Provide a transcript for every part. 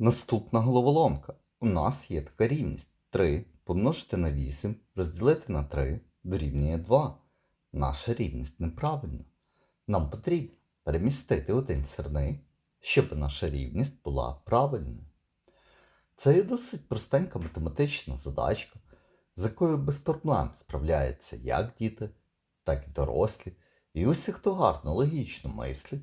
Наступна головоломка. У нас є така рівність 3 помножити на 8 розділити на 3 дорівнює 2. Наша рівність неправильна. Нам потрібно перемістити один сірник, щоб наша рівність була правильною. Це є досить простенька математична задачка, з якою без проблем справляються як діти, так і дорослі. І усі, хто гарно логічно мислить,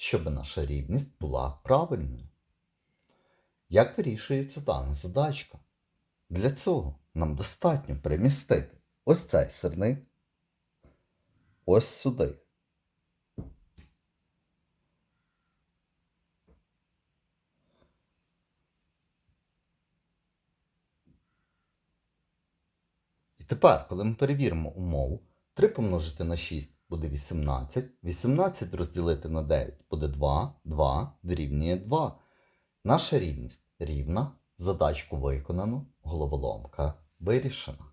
щоб наша рівність була правильною. Як вирішується дана задачка? Для цього нам достатньо перемістити ось цей сирник ось сюди. І тепер, коли ми перевіримо умову, 3 помножити на 6 буде 18, 18 розділити на 9 буде 2, 2 дорівнює 2. Наша рівність рівна, задачку виконано, головоломка вирішена.